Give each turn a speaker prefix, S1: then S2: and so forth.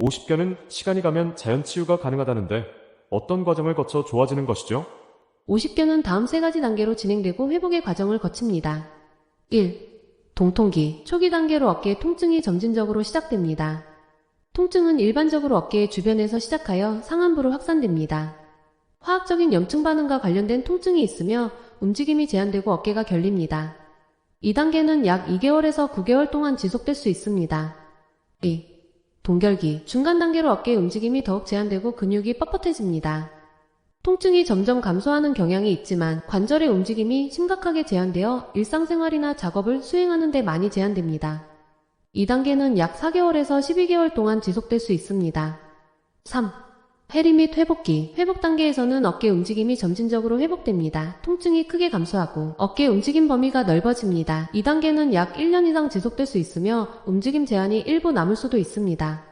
S1: 50견은 시간이 가면 자연 치유가 가능하다는데 어떤 과정을 거쳐 좋아지는 것이죠?
S2: 50견은 다음 세 가지 단계로 진행되고 회복의 과정을 거칩니다. 1. 동통기. 초기 단계로 어깨 통증이 점진적으로 시작됩니다. 통증은 일반적으로 어깨의 주변에서 시작하여 상안부로 확산됩니다. 화학적인 염증 반응과 관련된 통증이 있으며 움직임이 제한되고 어깨가 결립니다. 2단계는 약 2개월에서 9개월 동안 지속될 수 있습니다. 2. 동결기. 중간 단계로 어깨의 움직임이 더욱 제한되고 근육이 뻣뻣해집니다. 통증이 점점 감소하는 경향이 있지만 관절의 움직임이 심각하게 제한되어 일상생활이나 작업을 수행하는 데 많이 제한됩니다. 2단계는 약 4개월에서 12개월 동안 지속될 수 있습니다. 3. 해리 및 회복기. 회복 단계에서는 어깨 움직임이 점진적으로 회복됩니다. 통증이 크게 감소하고 어깨 움직임 범위가 넓어집니다. 2단계는 약 1년 이상 지속될 수 있으며 움직임 제한이 일부 남을 수도 있습니다.